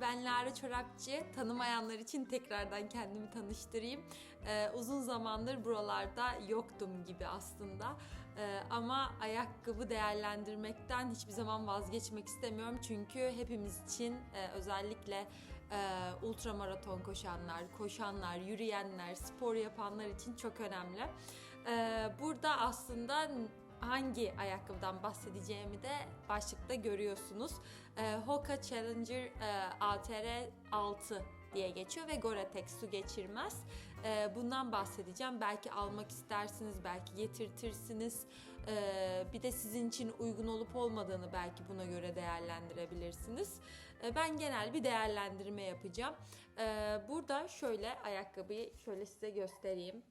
ben Lara Çorapçı. Tanımayanlar için tekrardan kendimi tanıştırayım. Ee, uzun zamandır buralarda yoktum gibi aslında. Ee, ama ayakkabı değerlendirmekten hiçbir zaman vazgeçmek istemiyorum. Çünkü hepimiz için e, özellikle e, ultramaraton koşanlar, koşanlar, yürüyenler, spor yapanlar için çok önemli. Ee, burada aslında hangi ayakkabıdan bahsedeceğimi de başlıkta görüyorsunuz. Ee, Hoka Challenger e, ATR 6 diye geçiyor ve Gore-Tex su geçirmez. Ee, bundan bahsedeceğim. Belki almak istersiniz, belki getirtirsiniz. Ee, bir de sizin için uygun olup olmadığını belki buna göre değerlendirebilirsiniz. Ee, ben genel bir değerlendirme yapacağım. Ee, burada şöyle ayakkabıyı şöyle size göstereyim.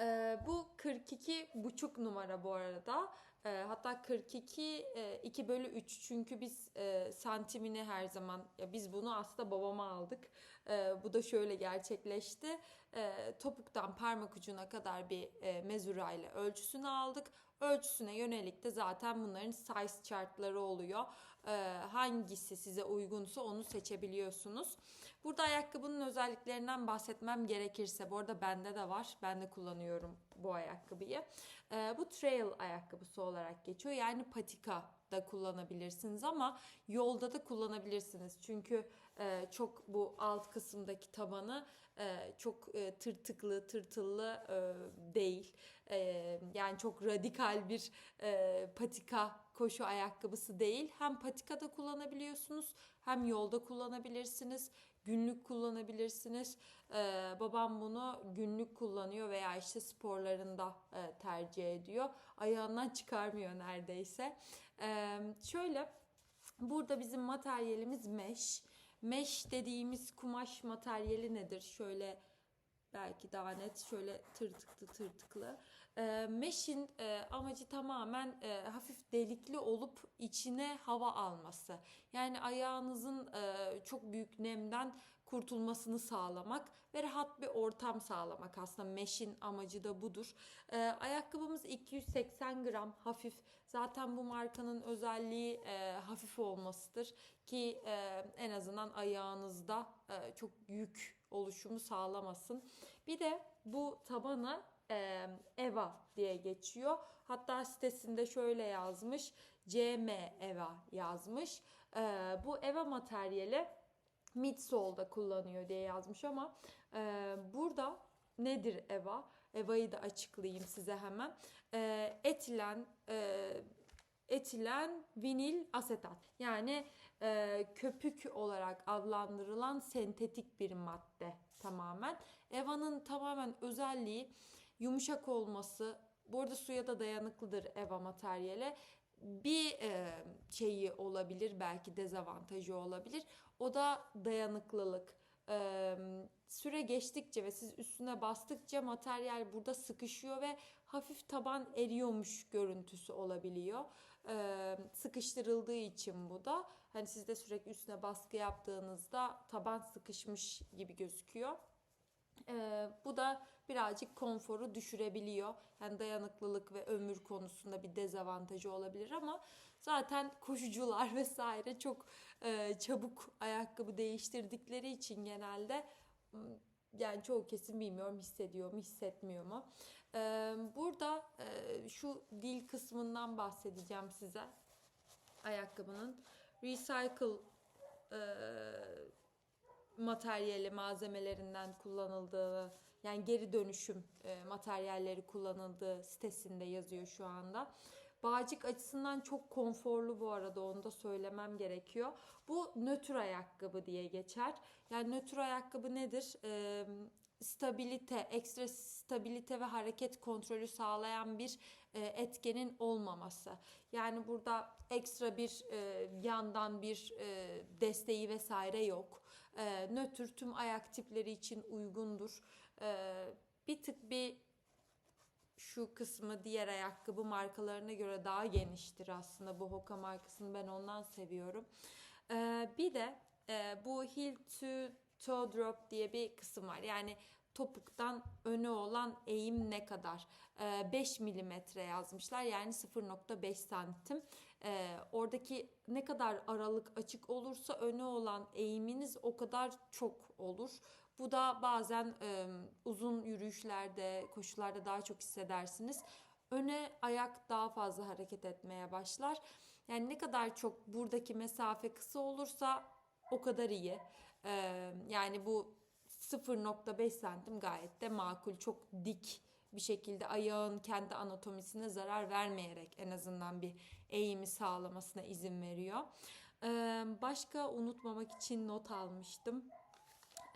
Ee, bu 42 buçuk numara bu arada. Ee, hatta 42 e, 2 bölü 3 çünkü biz e, santimini her zaman ya biz bunu aslında babama aldık. Ee, bu da şöyle gerçekleşti. Ee, topuktan parmak ucuna kadar bir e, mezura ile ölçüsünü aldık. Ölçüsüne yönelik de zaten bunların size chartları oluyor. Ee, hangisi size uygunsa onu seçebiliyorsunuz. Burada ayakkabının özelliklerinden bahsetmem gerekirse, bu arada bende de var, ben de kullanıyorum bu ayakkabıyı. Ee, bu trail ayakkabısı olarak geçiyor. Yani patika da kullanabilirsiniz ama yolda da kullanabilirsiniz. Çünkü e, çok bu alt kısımdaki tabanı e, çok e, tırtıklı, tırtıllı e, değil. E, yani çok radikal bir e, patika koşu ayakkabısı değil. Hem patikada kullanabiliyorsunuz hem yolda kullanabilirsiniz. Günlük kullanabilirsiniz. Ee, babam bunu günlük kullanıyor veya işte sporlarında e, tercih ediyor. Ayağından çıkarmıyor neredeyse. Ee, şöyle burada bizim materyalimiz mesh. Mesh dediğimiz kumaş materyali nedir? Şöyle belki daha net şöyle tırtıklı tırtıklı. E, mesh'in e, amacı tamamen e, hafif delikli olup içine hava alması. Yani ayağınızın e, çok büyük nemden kurtulmasını sağlamak ve rahat bir ortam sağlamak aslında mesh'in amacı da budur. E, ayakkabımız 280 gram hafif. Zaten bu markanın özelliği e, hafif olmasıdır ki e, en azından ayağınızda e, çok yük oluşumu sağlamasın. Bir de bu tabanı Eva diye geçiyor. Hatta sitesinde şöyle yazmış. CM Eva yazmış. E, bu Eva materyali midsole'da kullanıyor diye yazmış ama e, burada nedir Eva? Eva'yı da açıklayayım size hemen. E, etilen e, etilen vinil asetat yani e, köpük olarak adlandırılan sentetik bir madde tamamen. Eva'nın tamamen özelliği yumuşak olması. Bu arada suya da dayanıklıdır Eva materyali. Bir e, şeyi olabilir belki dezavantajı olabilir. O da dayanıklılık. Ee, süre geçtikçe ve siz üstüne bastıkça materyal burada sıkışıyor ve hafif taban eriyormuş görüntüsü olabiliyor. Ee, sıkıştırıldığı için bu da hani siz de sürekli üstüne baskı yaptığınızda taban sıkışmış gibi gözüküyor. Ee, bu da birazcık konforu düşürebiliyor. Yani dayanıklılık ve ömür konusunda bir dezavantajı olabilir ama zaten koşucular vesaire çok e, çabuk ayakkabı değiştirdikleri için genelde yani çoğu kesin bilmiyorum hissediyor mu hissetmiyor mu. Ee, burada e, şu dil kısmından bahsedeceğim size. Ayakkabının recycle e, materyali malzemelerinden kullanıldığı yani geri dönüşüm e, materyalleri kullanıldığı sitesinde yazıyor şu anda. Bağcık açısından çok konforlu bu arada onu da söylemem gerekiyor. Bu nötr ayakkabı diye geçer. Yani nötr ayakkabı nedir? Ee, stabilite, ekstra stabilite ve hareket kontrolü sağlayan bir e, etkenin olmaması. Yani burada ekstra bir e, yandan bir e, desteği vesaire yok. E, nötr tüm ayak tipleri için uygundur. E, bir tık bir şu kısmı diğer ayakkabı markalarına göre daha geniştir aslında bu Hoka markasını ben ondan seviyorum. Ee, bir de e, bu heel to toe drop diye bir kısım var. Yani topuktan öne olan eğim ne kadar? Ee, 5 milimetre yazmışlar yani 0.5 santim. Ee, oradaki ne kadar aralık açık olursa öne olan eğiminiz o kadar çok olur. Bu da bazen e, uzun yürüyüşlerde, koşularda daha çok hissedersiniz. Öne ayak daha fazla hareket etmeye başlar. Yani ne kadar çok buradaki mesafe kısa olursa o kadar iyi. Ee, yani bu 0.5 santim gayet de makul. Çok dik bir şekilde ayağın kendi anatomisine zarar vermeyerek en azından bir eğimi sağlamasına izin veriyor. Ee, başka unutmamak için not almıştım.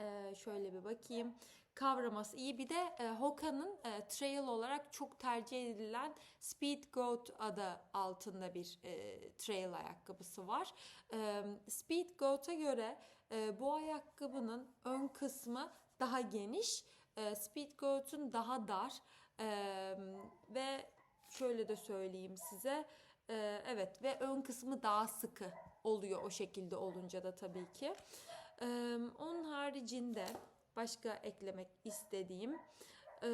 Ee, şöyle bir bakayım. Kavraması iyi. Bir de e, Hoka'nın e, trail olarak çok tercih edilen Speed Goat adı altında bir e, trail ayakkabısı var. E, Speed Goat'a göre e, bu ayakkabının ön kısmı daha geniş. E, Speed Goat'un daha dar. E, ve şöyle de söyleyeyim size. E, evet ve ön kısmı daha sıkı oluyor o şekilde olunca da tabii ki. Ee, onun haricinde başka eklemek istediğim ee,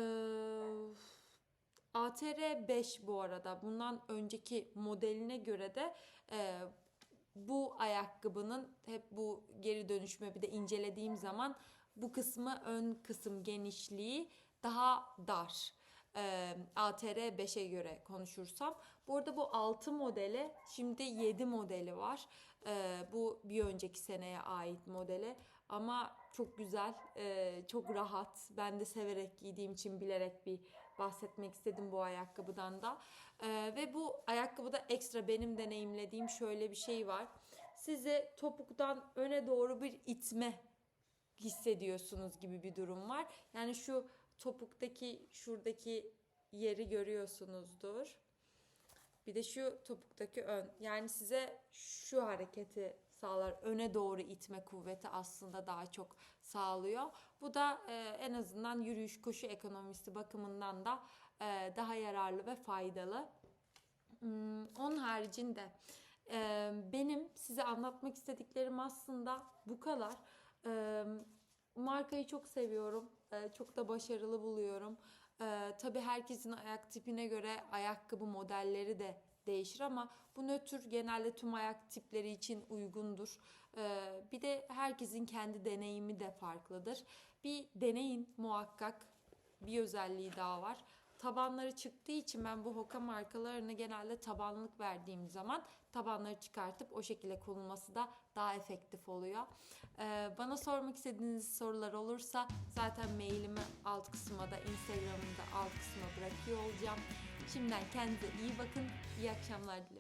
ATR 5 bu arada bundan önceki modeline göre de e, bu ayakkabının hep bu geri dönüşme bir de incelediğim zaman bu kısmı ön kısım genişliği daha dar. Ee, ATR 5'e göre konuşursam. Bu arada bu 6 modeli şimdi 7 modeli var. Ee, bu bir önceki seneye ait modeli. Ama çok güzel, e, çok rahat. Ben de severek giydiğim için bilerek bir bahsetmek istedim bu ayakkabıdan da. Ee, ve bu ayakkabıda ekstra benim deneyimlediğim şöyle bir şey var. Size topuktan öne doğru bir itme hissediyorsunuz gibi bir durum var. Yani şu topuktaki şuradaki yeri görüyorsunuzdur. Bir de şu topuktaki ön. Yani size şu hareketi sağlar. Öne doğru itme kuvveti aslında daha çok sağlıyor. Bu da e, en azından yürüyüş koşu ekonomisi bakımından da e, daha yararlı ve faydalı. Hmm, onun haricinde e, benim size anlatmak istediklerim aslında bu kadar. E, markayı çok seviyorum. E, çok da başarılı buluyorum. E, tabii herkesin ayak tipine göre ayakkabı modelleri de değişir ama bu nötr genelde tüm ayak tipleri için uygundur. Ee, bir de herkesin kendi deneyimi de farklıdır. Bir deneyin muhakkak. Bir özelliği daha var. Tabanları çıktığı için ben bu Hoka markalarını genelde tabanlık verdiğim zaman tabanları çıkartıp o şekilde konulması da daha efektif oluyor. Ee, bana sormak istediğiniz sorular olursa zaten mailimi alt kısma da Instagram'ımı da alt kısma bırakıyor olacağım. Şimdiden kendinize iyi bakın. İyi akşamlar dilerim.